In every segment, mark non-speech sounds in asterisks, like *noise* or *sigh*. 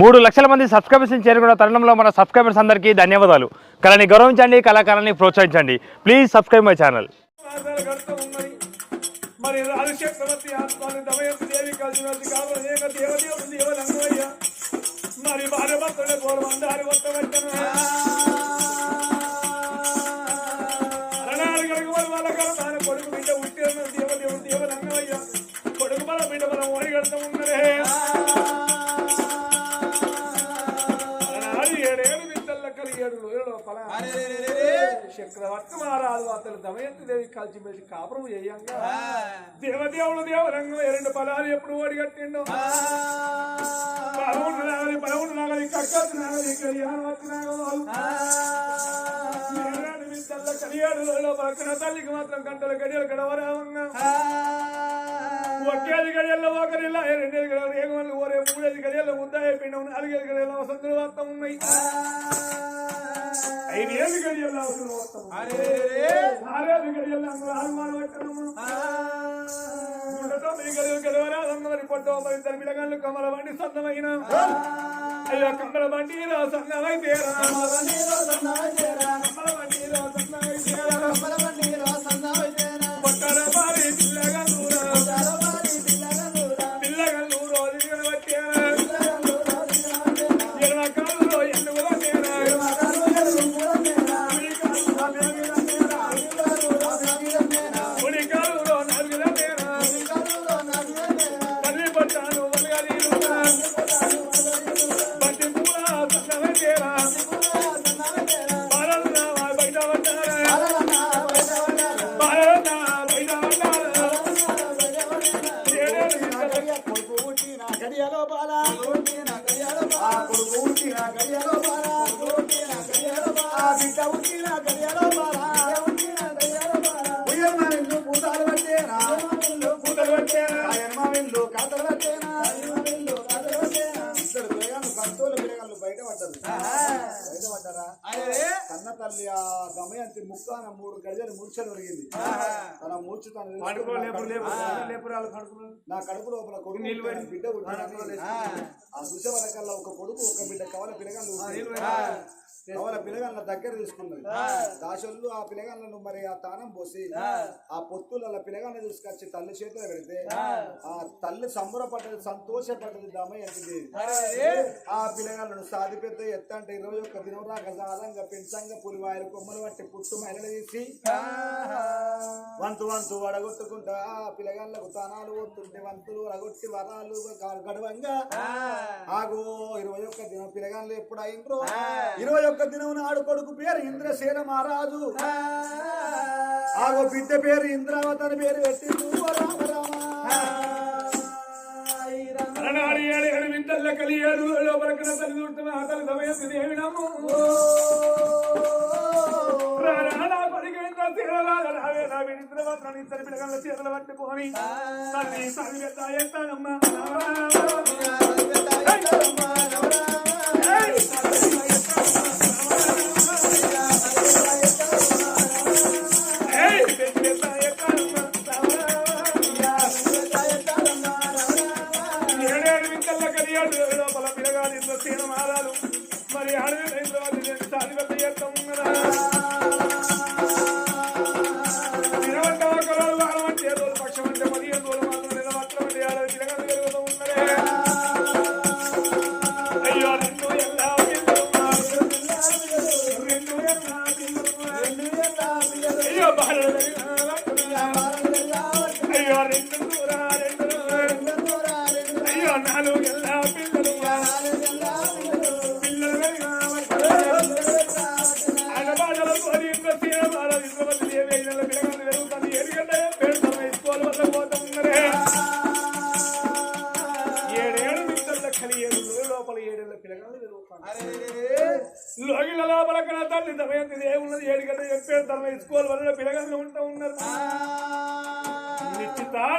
మూడు లక్షల మంది సబ్స్క్రైబర్స్ని చేరుకున్న తరుణంలో మన సబ్స్క్రైబర్స్ అందరికీ ధన్యవాదాలు. కళని గౌరవించండి కళాకారాన్ని ప్రోత్సహించండి. ప్లీజ్ సబ్స్క్రైబ్ మై ఛానల్ మరి ఆత్మాన్ని దేవి కలిసినది కావాలి దేవదేవుడు మరి కొడుకు బిడ్డ ఉట్టిన దేవదేవుడు దేవరంగయ్య కొడుకు బల బిడ్డ బలం ఓడి ఉన్నదే చక్రవర్తి మహారాజు అతను దమయంతి దేవి కలిసి మెలిసి కాపురం చేయంగా. దేవదేవుడు దేవరంగం రెండు పదాలు ఎప్పుడు ఓడిగట్టిండు పదవుడు నాగలి పదవుడు నాగలి కక్కత్తు నాగలి కళ్యాణవతి వింతల్ల కలియాడులో పక్కన తల్లికి మాత్రం గంటల గడియలు గడవరావంగా. ఒకేది గడియల్లో ఒకరిలా రెండేది గడియలు ఏగమల్లి ఓరే మూడేది గడియల్లో ముద్దాయి పిండం నాలుగేది గడియల్లో వసంతులు వార్త ఉన్నాయి. ఐదేది గడియల్లో అవసరం వస్తాం ఆరేది గడియల్లో అందులో హనుమాన్ పట్టణము గుండెతో మీ గడియలు గడవరా అందరి పొట్టో మరి ఇద్దరు పిల్లగాళ్ళు కమల బండి సన్నమైన. అయ్యో కమల బండి రా సన్నమైతే రా కమల బండి పూతలు దమయంతి ముక్కాన మూడు గడియలు మూర్చలు ఒరిగింది. తన మూర్చు తను నా కడుపు లోపల కొడుకు బిడ్డ. ఆ దుష వరకల్లా ఒక కొడుకు ఒక బిడ్డ కవల పిల్లగాళ్ళు కవల పిల్లగాళ్ళ దగ్గర తీసుకున్నది. దాసోళ్ళు ఆ పిల్లగాళ్ళను మరి ఆ తానం పోసి ఆ. పొత్తుల పిల్లగాళ్ళని తీసుకొచ్చి తల్లి చేతిలో పెడితే ఆ. తల్లి సంబరపడ్డది సంతోషపడ్డది దమయంతి ఆ. పిల్లగాళ్ళను సాది పెద్ద ఎత్త అంటే ఇరవై ఒక్క దినం రాక సాధంగా పెంచంగా పులివాయలు కొమ్మలు పట్టి పుట్టు మైలలు తీసి వంతు వంతు వడగొట్టుకుంటా ఆ పిల్లగాళ్ళకు తానాలు పోతుంటే వంతులు వడగొట్టి వరాలు గడవంగా ఆగో ఇరవై ఒక్క దినం పిల్లగాళ్ళు ఎప్పుడు అయినరో ఇరవై ఒక్క దినం నాడు కొడుకు పేరు ఇంద్రసేన మహారాజు. ఆగో బిడ్డ పేరు ఇంద్రావతి అని పేరు రామ. అలనాడు ఏడు ఏడు వింతల్ల కలియాడు లోపలకిన తల్లి చూస్తున్న దేవి నమ్ము. చేతులు పట్టుకొని తల్లి తల్లి పెద్ద ఎత్తానమ్మా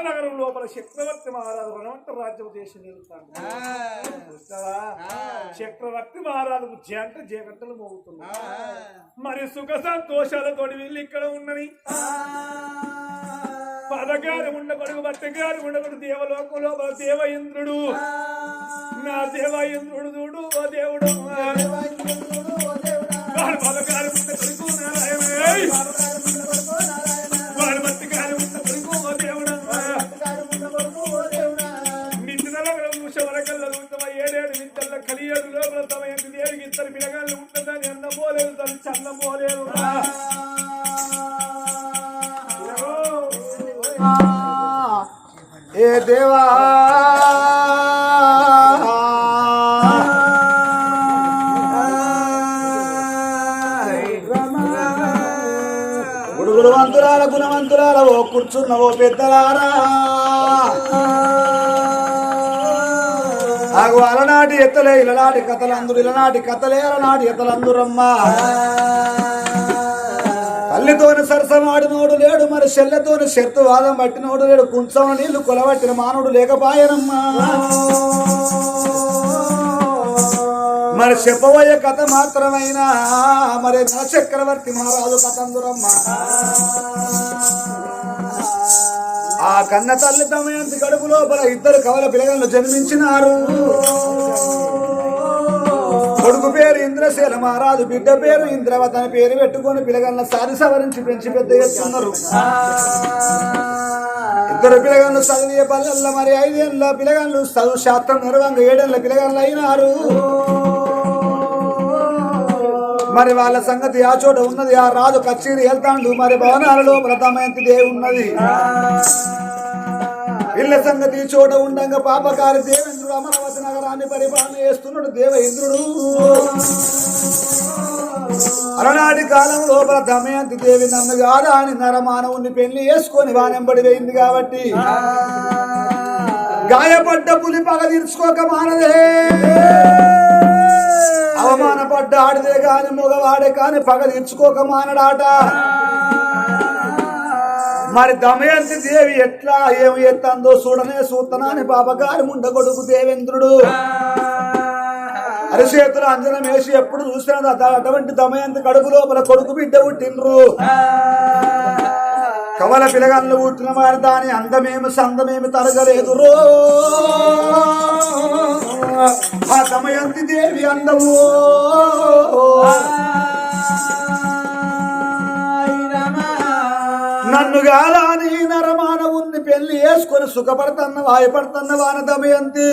నగరం లోపల చక్రవర్తి మహారాజు రణవంత రాజ్యం చేసి చక్రవర్తి మహారాజు జంట జగంటలు మోగుతున్నాయి. మరి సుఖ సంతోషాలతోటి వీళ్ళు ఇక్కడ ఉన్నది పదగారు ఉండకూడదు భర్తగారు ఉండకూడదు దేవలోకంలో దేవ ఇంద్రుడు నా దేవ ఇంద్రుడు చూడు ఓ దేవుడు. వాడు పదగారు ఉండకూడదు నారాయణ. లోపల తమ ఎంత దేవికి ఇద్దరు పిల్లగాళ్ళు ఉంటుందని అన్నం పోలేదు తను చన్నం పోలేదు ఏ దేవా. గుడుగుడు వంతురాల గుణవంతురాల ఓ కూర్చున్న ఓ పెద్దలారా. ఆగు అలనాటి ఎత్తలే ఇలనాటి కథలందురు ఇలనాటి కథలే అలనాటి ఎత్తలందురమ్మా. తల్లితోని సరసమాడినోడు లేడు మరి చెల్లెతోని శర్తు వాదం పట్టినోడు లేడు కుంచం నీళ్ళు కొలబట్టిన మానవుడు లేకపాయనమ్మా. మరి చెప్పబోయే కథ మాత్రమైనా మరి నా చక్రవర్తి మహారాజు కథందురమ్మా. ఆ కన్న తల్లి తమయంతి కడుపు లోపల ఇద్దరు కవల పిల్లలను జన్మించినారు. కొడుకు పేరు ఇంద్రశీల మహారాజు బిడ్డ పేరు ఇంద్రవ తన పేరు పెట్టుకొని పిల్లగాళ్ళ సారి సవరించి పెంచి పెద్ద చేస్తున్నారు. ఇద్దరు పిల్లగాళ్ళు చదివే పల్లెల్లో మరి ఐదేళ్ళ పిల్లగాళ్ళు చదువు శాస్త్రం నిర్వంగ ఏడేళ్ళ పిల్లగాళ్ళు అయినారు. మరి వాళ్ళ సంగతి ఆ చోట ఉన్నది ఆ రాజు కచేరి వెళ్తాండు. మరి భవనాలలో ప్రథమయంతి దేవి ఉన్నది ఇళ్ళ సంగతి ఈ చోట ఉండగా పాపకారి దేవేంద్రుడు అమరావతి నగరాన్ని పరిపాలన చేస్తున్నాడు దేవేంద్రుడు. అలనాటి కాలం లోపల దమయంతి దేవి నన్ను కాదా అని నరమానవుని పెళ్ళి చేసుకొని వానెంబడి వేయింది కాబట్టి గాయపడ్డ పులి పగ తీర్చుకోక మానదే. అవమానపడ్డ ఆడిదే కాని మగవాడే కాని పగ తీర్చుకోక మానడాట. మరి దమయంతి దేవి ఎట్లా ఏమి ఎత్తందో చూడనే సూతనాని అని ముండగొడుకు కొడుకు దేవేంద్రుడు. అరిచేతులు అంజనం వేసి ఎప్పుడు చూసినా అటువంటి దమయంతి కడుపు లోపల కొడుకు బిడ్డ పుట్టిండ్రు. కవల పిలగన్లు పుట్టిన వారి దాని అందమేమి సందమేమి తరగలేదు. రో! ఆ సమయంతి దేవి అందము! నన్ను గాలాని నరమానవుణ్ణి పెళ్ళి వేసుకొని సుఖపడుతున్న వాయపడుతున్న వాన దమయంతి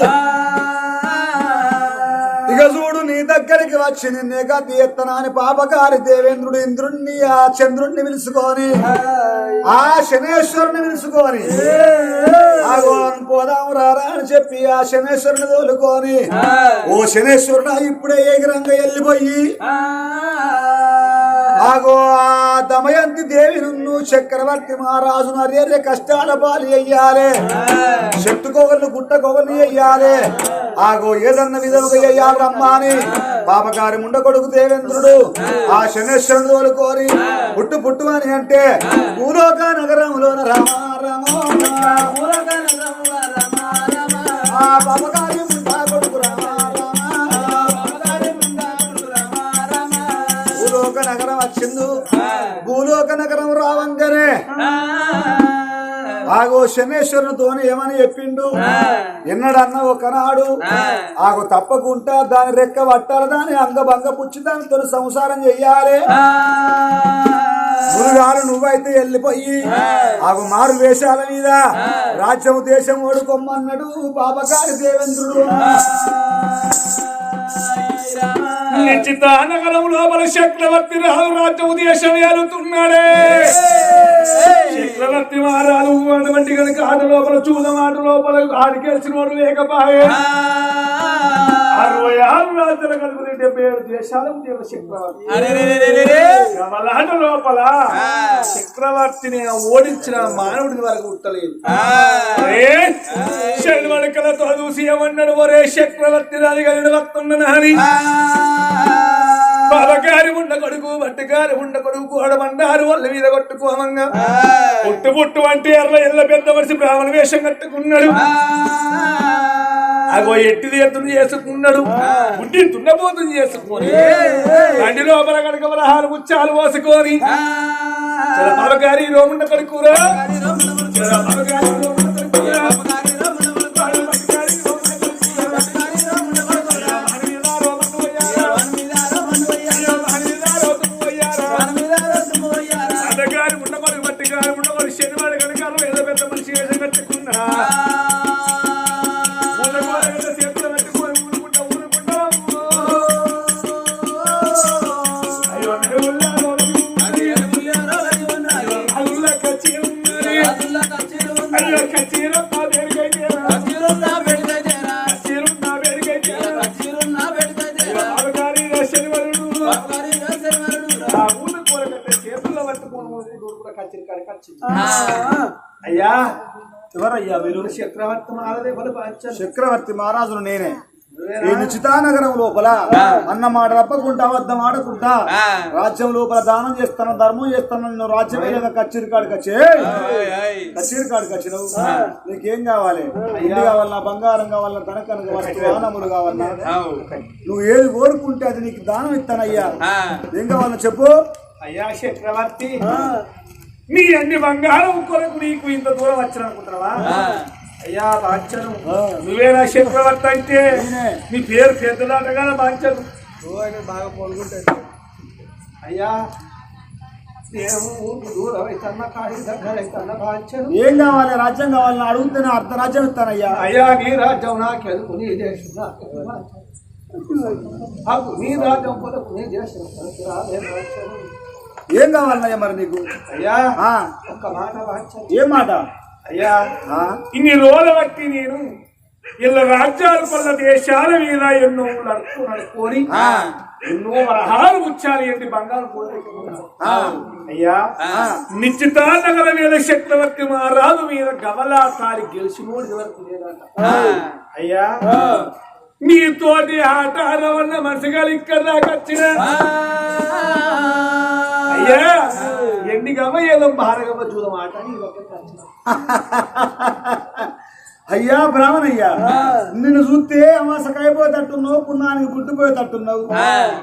ఇక చూడు నీ దగ్గరికి వచ్చి నిన్నే గతి ఎత్తనాని పాపకారి దేవేంద్రుడు ఇంద్రుణ్ణి ఆ చంద్రుణ్ణి పిలుచుకొని ఆ శనేశ్వరుని పిలుచుకొని ఆగో పోదాము రారా అని చెప్పి ఆ శనేశ్వరుని తోలుకొని ఓ శనేశ్వరుడు ఇప్పుడే ఏగిరంగా వెళ్ళిపోయి ఆగో ఆ దమయంతి దేవి నున్ను చక్రవర్తి మహారాజు నరేరే కష్టాల పాలు అయ్యాలే. చెట్టుకోగలు గుట్టకోగలు అయ్యాలే. ఆగో ఏదన్న విధముగా రమ్మా అని పాపకారి ముండ కొడుకు దేవేంద్రుడు. ఆ. శనేశ్వరుడు తోలుకోరి పుట్టు పుట్టు అని అంటే భూలోక నగరంలోన రమా రమో భూలోక నగరంలో రమా రమా. ఆ పాపకారి ముండ కొడుకు రమా రమా. భూలోక నగరం వచ్చింది. భూలోక నగరం రావంగానే ఆగో శనేశ్వరునితోని ఏమని చెప్పిండు? ఎన్నడన్నా ఒకనాడు ఆగో తప్పకుండా దాని రెక్క పట్టాలి దాని అంగభంగ పుచ్చి దానితో సంసారం చెయ్యాలి. మురుగారు నువ్వైతే వెళ్ళిపోయి ఆగు మారు వేషాల మీద. రాజ్యం దేశం ఓడుకోమన్నాడు బాబగారి దేవేంద్రుడు. నిశ్చిత నగరం లోపల చక్రవర్తి రాజు రాజ్యం దేశం ఏలుతున్నాడే. చక్రవర్తి మహారాజు అటువంటి కనుక ఆట లోపల చూదమాట లోపల ఆడికేసిన వాడు లేకపాయే. అరవై ఆరు రాజ్యాలు కలుపుని డెబ్బై ఏడు దేవ చక్రవర్తి లోపల చక్రవర్తిని ఓడించిన మానవుడి వరకు ఉట్టలేదు శనివడకలతో చూసి ఏమన్నాడు ఒరే చక్రవర్తి రాజు కలిగిన వస్తున్నానని బాలగారి ఉండ కొడుకు బట్టగారి ఉండ కొడుకు గోడబండారు వాళ్ళ మీద కొట్టుకోమంగా పుట్టు పుట్టు అంటే ఎర్ర ఎల్ల పెద్ద మనిషి బ్రాహ్మణ వేషం కట్టుకున్నాడు. అగో ఎట్టి తీర్థం చేసుకున్నాడు. ఉండి దున్నపోతం చేసుకొని బండి లోపల కనుక వరహాలు ముచ్చాలు పోసుకొని. బాలగారి రోముండ కొడుకురా. అన్నగారు ఎవరయ్యా మీరు చక్రవర్తి బాధ్యత చక్రవర్తి మహారాజును నేనే. ఈ నిశ్చితానగరం లోపల అన్న మాట తప్పకుండా అబద్ధం ఆడకుండా రాజ్యం లోపల దానం చేస్తాను ధర్మం చేస్తాను నిన్ను రాజ్యం వెళ్ళగా కచ్చేరి కాడికి వచ్చే కాడికి వచ్చినావు? నీకేం కావాలి? ఇంటి కావాలన్నా బంగారం కావాలన్నా ధనకనక వస్తు వాహనములు కావాలన్నా నువ్వు ఏది కోరుకుంటే అది నీకు దానం ఇస్తానయ్యా. ఏం కావాలన్నా చెప్పు. అయ్యా చక్రవర్తి నీ అన్ని బంగారం కొరకు నీకు ఇంత దూరం వచ్చిన అనుకుంటున్నావా అయ్యా బాధ్యను నువ్వేనా చక్రవర్తి అంటే. నీ పేరు పెద్దదాటగా బాధ్యను బాగా పొడుగుంటాడు అయ్యా కాడి ఏం కావాలి? రాజ్యం కావాలని అడిగితే నా అర్ధ రాజ్యం ఇస్తానయ్యా. అయ్యా నీ రాజ్యం నాకెందుకు? నీ దేశం నాకెందుకు? నాకు నీ రాజ్యం కొరకు నీ దేశం. ఏం కావాలన్నయ్యా మరి నీకు? అయ్యా మాట ఏం మాట? అయ్యా ఇన్ని రోజుల బట్టి నేను ఇళ్ళ రాజ్యాలు కొన్న దేశాల మీద ఎన్నో నడుపు నడుపుకొని ఎన్నో వరహాలు ముచ్చాలి ఏంటి బంగారు. అయ్యా నిశ్చిత నగర మీద చక్రవర్తి మహారాజు మీద గవలా తారి గెలిచినోడు వరకు లేదట అయ్యా నీతోటి ఆట ఆడవన్న మనసుగాలు ఇక్కడ దాకా వచ్చిన. ఎన్ని గవ ఏదో భారగవ చూడం అయ్యా బ్రాహ్మణయ్యా నిన్ను చూస్తే అమాసకైపోయేటట్టున్నావు పున్నానికి పుట్టిపోయేటట్టున్నావు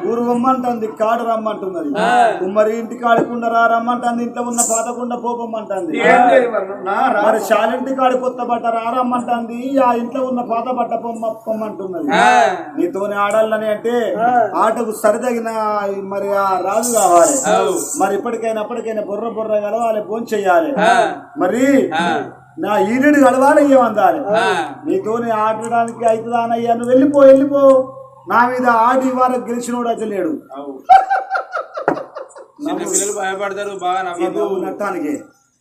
ఊరు రమ్మంటుంది కాడు రమ్మంటున్నది. కుమ్మరి ఇంటి కాడికుండా రా రమ్మంటుంది ఇంట్లో ఉన్న పాతకుండ పోపమ్మంటుంది. రా. మరి శాలింటి కాడి కొత్త బట్ట రారమ్మంటుంది ఆ ఇంట్లో ఉన్న పాత బట్ట పొమ్మ పొమ్మంటున్నది. నీతోనే ఆడాలని అంటే ఆటకు సరిదగిన మరి ఆ రాజు కావాలి. మరి ఇప్పటికైనా అప్పటికైనా బుర్ర బుర్ర గలవాలి ఫోన్ చెయ్యాలి మరి నా ఈనుడు గడవాలి ఏమందాలి? నీతోని ఆడడానికి అవుతుందానయ్యా నువ్వు వెళ్ళిపో వెళ్ళిపో. నా మీద ఆడి వారికి గెలిచినోడు అయితే లేడు. *laughs* పిల్లలు భయపడతారు బాగా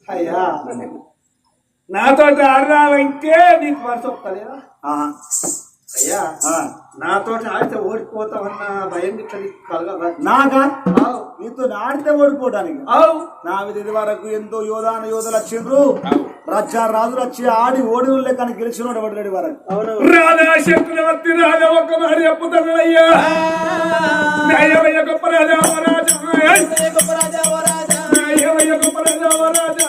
అయ్యా. నాతో ఆడదామంటే నీకు ఆహా. అయ్యా. నాతో ఆడితే ఓడిపోతామన్న భయం ఇట్లా కలగదా? నాగా ఆవు. నీతో ఆడితే ఓడిపోవడానికి. నా మీద ఇది వరకు ఎంతో యోధాన యోధులు వచ్చిండ్రు. రాజ్య రాజులు వచ్చి ఆడి ఓడి లెక్కన గెలిచినోడు ఎవడు వరకు రాధా రాధా ఒక్క అయ్యా గొప్ప రాజా రాజా గొప్ప రాజా రాజా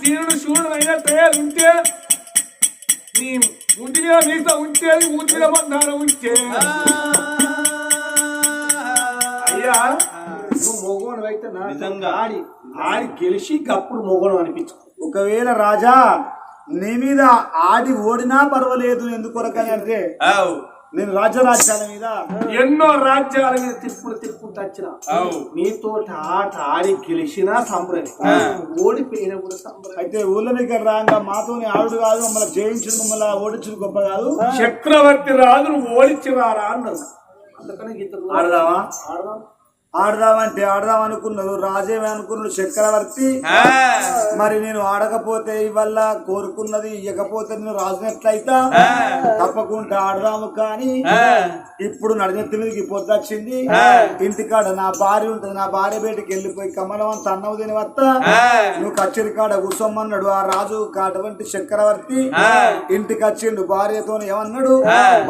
తీరుడు ఉంటే నీ ఉంటే బంధాలు ఉంటే. అయ్యా నువ్వు మొగోడు అయితే నా నిజంగా. ఆడి ఆడి గెలిచి అప్పుడు మొగోడు అనిపించు ఒకవేళ రాజా నీ మీద ఆడి ఓడినా పర్వాలేదు ఎందుకొరకని అంటే నేను రాజ్యరాజ్యాల మీద ఎన్నో రాజ్యాల మీద తిప్పులు తెచ్చిన. అవు. నీతో ఆట ఆడి గెలిచినా సంబరమే. ఓడిపోయినా కూడా సంబరమే. అయితే ఊళ్ళో మీకు రాగా? మాతోని ఆడు కాదు మమ్మల్ని జయించిన మమ్మల్ని ఓడించిన గొప్ప కాదు. చక్రవర్తి రాజును ఓడించినారా అన్నారు. అందుకని గీత ఆడదామా? ఆడదాం. ఆడదామంటే ఆడదాం అనుకున్నారు రాజేమే అనుకున్నాడు చక్రవర్తి మరి నేను ఆడకపోతే ఇవల్ల కోరుకున్నది ఇవ్వకపోతే నేను రాజు ఎట్లయితా? తప్పకుండా ఆడదాము కానీ ఇప్పుడు నడినెత్తి మీదకి పొద్దు వచ్చింది. ఇంటికాడ నా భార్య ఉంటుంది నా భార్య బయటికి వెళ్ళిపోయి కమలం అంత అన్నవు తిని వస్తా. నువ్వు కచ్చేరి కాడ కూర్చోమన్నాడు ఆ రాజు అటువంటి చక్రవర్తి ఇంటికి వచ్చిండు భార్యతో ఏమన్నాడు?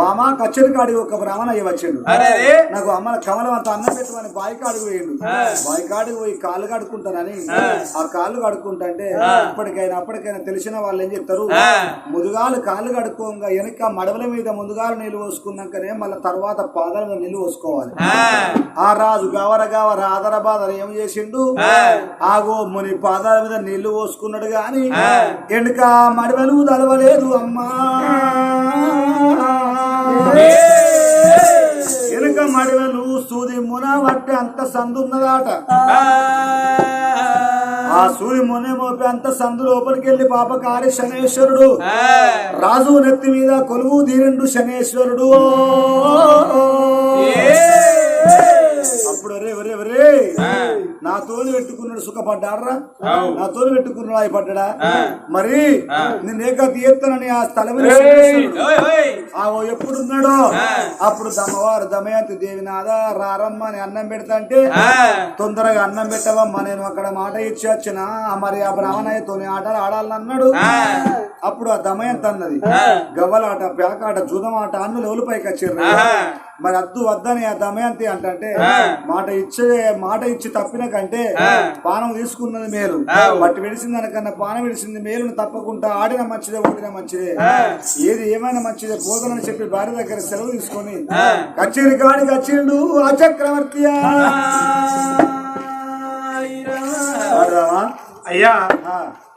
మామ కచ్చేరి కాడికి ఒక బ్రాహ్మణ అయ్యి వచ్చిండు. అరే నాకు అమ్మ కమలం అంత అన్నం పెట్టమని బావి కాడికి పోయిండు. బావి కాడికి పోయి కాళ్ళు కడుక్కుంటానని ఆ. కాళ్ళు కడుక్కుంటే ఇప్పటికైనా అప్పటికైనా తెలిసిన వాళ్ళు ఏం చెప్తారు? ముదుగాలు కాళ్ళు కడుక్కోగా వెనక మడవల మీద ముందుగాలు నీళ్ళు పోసుకున్నాకనే మళ్ళీ తర్వాత పాదాల మీద నీళ్ళు పోసుకోవాలి. ఆ. రాజు గవర గవర ఆదర బాదర ఏం చేసిండు? ఆగో ముని పాదాల మీద నీళ్ళు పోసుకున్నాడు గాని వెనుక మడవలు తలవలేదు అమ్మా. వెనుక మడవలు సూది మున పట్టి అంత సందున్నదాట. ఆ సూది మునే మోపి అంత సందు లోపలికి వెళ్ళి పాపకారి శనేశ్వరుడు. రాజు నెత్తి మీద కొలువు తీరిండు శనేశ్వరుడు. అప్పుడు ఒరే ఒరే. ఒరే నా తోలు పెట్టుకున్నాడు సుఖపడ్డాడరా? నా తోలు పెట్టుకున్నాడు అయిపడ్డా మరి నేనేక తీర్తానని ఆ స్థలం ఆగో ఎప్పుడున్నాడో? అప్పుడు దమ్మవారు దమయంతి దేవినాథ రారమ్మ అని అన్నం పెడతాంటే తొందరగా అన్నం పెట్టవమ్మా నేను అక్కడ మాట ఇచ్చి వచ్చిన మరి ఆ బ్రాహ్మణయ్యతో ఆటలు ఆడాలని అన్నాడు. అప్పుడు ఆ దమయంతి అన్నది గవ్వలాట పేకాట జూదమాట అన్నులు ఎవరు పైకి వచ్చారు మరి అద్దు వద్దని దమయంతి అంటే మాట ఇచ్చే మాట ఇచ్చి తప్పిన కంటే పానం తీసుకున్నది మేలు. బట్టి విడిసింది దానికన్నా పానం విడిసింది మేలును తప్పకుండా ఆడిన మంచిదే ఓడిన మంచిదే. ఏది ఏమైనా మంచిదే పోదనని చెప్పి భార్య దగ్గర సెలవు తీసుకొని కచేరి కాడి కచ్చిండు ఆ. చక్రవర్తి అయ్యా.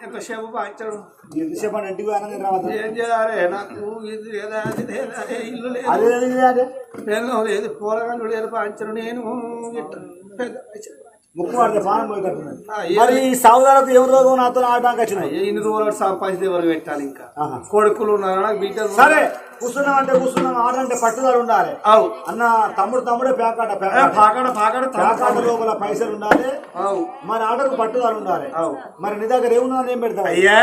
ఎంతసేపు పాంచడు ఎంతసేపు అని ఇంటికి ఆనందం రావద్దు ఏం చేయాలి? నాకు ఇది లేదా అది లేదా అదే ఇల్లు లేదు. పిల్లలు లేదు పోరగాళ్ళు లేరు పాంచడు నేను. పెద్ద ముక్కు వాడితే పానం పోయేటట్టున్నది. ఆ, ఏ- మరి ఈ సావుదాలకు ఎవరి రోగం నాతో ఆడడానికి వచ్చినాయి ఏ ఇన్ని రోజులు సంపాదించి ఎవరు పెట్టాలి ఇంకా. కొడుకులు ఉన్నారు? బిడ్డలు సరే కూర్చున్నాం అంటే కూర్చున్నాం ఆడంటే పట్టుదల ఉండాలి. అవు. అన్న తమ్ముడు తమ్ముడే పేకాట పేకాట పాకాడ పాకాడ పేకాట లోపల పైసలు ఉండాలి. అవు. మన ఆటకు పట్టుదల ఉండాలి. అవు. మరి నీ దగ్గర ఏమున్నా ఏం పెడతావు? అయ్యా.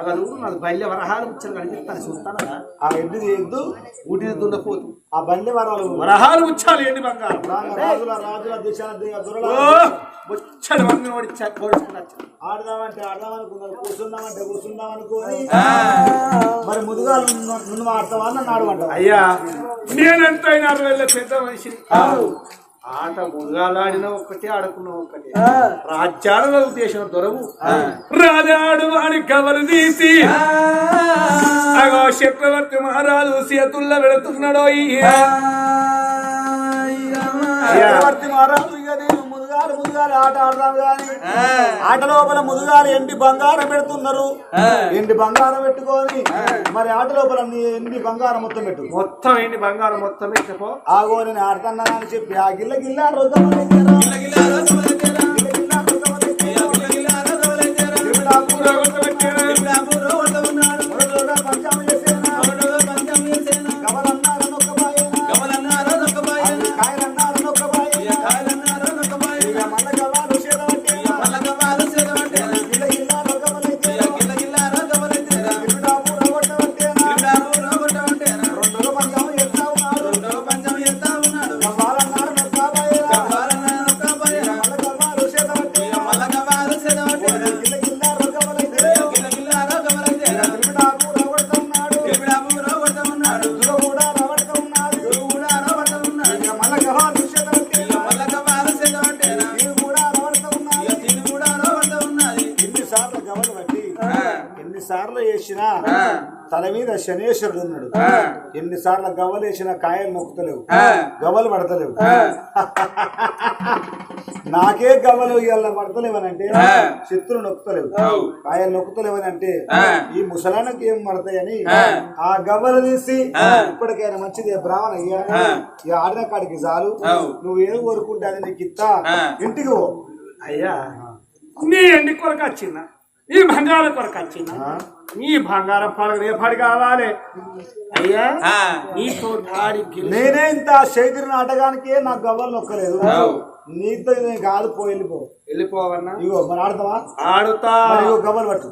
అగలు నాకు బయలు వరహాలు ముచ్చలు కనిపిస్తాను చూస్తానా ఆ ఎడ్డు దున్నపోతు ఆ బండి వరాలు వరహాలు ముచ్చాలి ఏంటి బంగారం? రాజుల రాజుల దిశాల ముచ్చడి ఆడదామంటే ఆడదామనుకున్నారు కూర్చుందామంటే కూర్చుందాం అనుకోని మరి ముదుగా నువ్వు ఆడతావా? ఆడమంటావా అయ్యా నేనెంతైనా అరవై పెద్ద మనిషిని. ఆట మునగాలాడిన ఒక్కటే ఆడుకున్న ఒక్కటే. రాజ్యాల ఉద్దేశం దొరవు. రాజాడు వాడి కవరు తీసి. అగో చక్రవర్తి మహారాజు చేతుల్లో పెడుతున్నాడో చక్రవర్తి మహారాజు ముదుగాలు ముదుగాలు ఆట ఆడదాం గాని ఆట లోపల ముదుగాలు ఎండి బంగారం పెడుతున్నారు. ఎండి బంగారం పెట్టుకొని మరి ఆట లోపల ఎండి బంగారం మొత్తం పెట్టు. మొత్తం ఏంటి బంగారం మొత్తం ఆగో నేను ఆడుతున్నా అని చెప్పి ఆ గిల్ల గిల్ల రొద్దమ్మ మీద శనేశ్వరుడు ఉన్నాడు. ఎన్నిసార్లు గవ్వలు వేసినా కాయలు నొక్కుతలేవు గవ్వలు పడతలేవు. *laughs* నాకే గవ్వలు ఇవాళ పడతలేవనంటే శత్రులు నొక్కుతలేవు. కాయలు నొక్కుతలేవని అంటే ఈ ముసలానికి ఏం పడతాయని ఆ. గవ్వలు తీసి ఇప్పటికైనా మంచిది బ్రాహ్మణ అయ్యా. ఈ ఆడిన కాడికి చాలు. నువ్వు ఏం కోరుకుంటే అది నీకు ఇస్తా. ఇంటికి పో. అయ్యా. నీ ఎండి కొరకు వచ్చిందా నీ బంగారం కొరకు వచ్చిందా. నీ బంగారం పడగ రేపటి కావాలి? అయ్యా నీతో గెలిచి నేనే ఇంత చేతిరి నాటకానికి నాకు గవ్వలు నొక్కలేదు. నీతో నేను కాదు పో వెళ్ళిపో. వెళ్ళిపోవన్నా? ఇగో మరి ఆడతావా? ఆడుతా. ఇగో గవ్వలు పట్టు.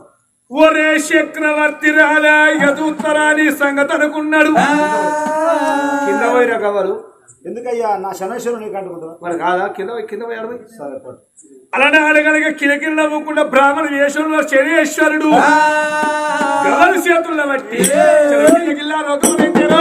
ఒరే చక్రవర్తి రాలే ఎదుగుతారా నీ సంగతి అనుకున్నాడు. కింద పోయిన గవ్వలు? ఎందుకయ్యా? నా శనేశ్వరుడు నీకు అంటుకుంటా మరి కాదా? కింద కింద పోయి అడవి సరే అలానే అడగలగా కిలకిల నవ్వుకుండా బ్రాహ్మణ వేషంలో శనేశ్వరుడు. చేతుల్లో బట్టి కిలకిల్లా రోగం దగ్గర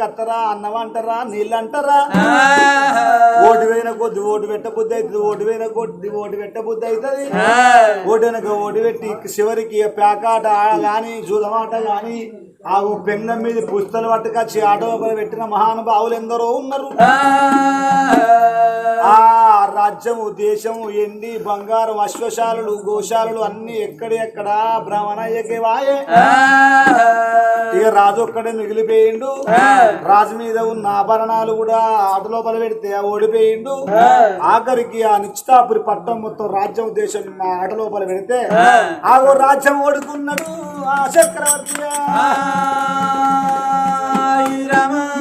కత్తరా అన్నం అంటారా నీళ్ళు అంటారా ఓటు వేయిన కొద్ది ఓటు పెట్ట బుద్ధి అవుతుంది ఓటు వేయిన కొద్ది ఓటు పెట్ట బుద్ధి అవుతుంది. ఓటు వెనక ఓటు పెట్టి చివరికి ప్యాకాట గాని జూదమాట గాని ఆ పెంగం మీద పుస్తలు పట్టుకొచ్చి ఆటో పెట్టిన మహానుభావులు ఎందరో ఉన్నారు. ఆ రాజ్యము దేశము ఎండి బంగారం అశ్వశాలలు గోశాలలు అన్ని ఎక్కడెక్కడ బ్రాహ్మణయ్యకి వాయే ఇక రాజు ఒక్కడే మిగిలిపోయిండు. రాజు మీద ఉన్న ఆభరణాలు కూడా ఆట లోపల పెడితే ఓడిపోయిండు ఆఖరికి ఆ నిశ్చితాపురి పట్టం మొత్తం రాజ్యం దేశం ఆ ఆట లోపల పెడితే ఆగో రాజ్యం ఓడుకున్నాడు ఆ చక్రవర్తి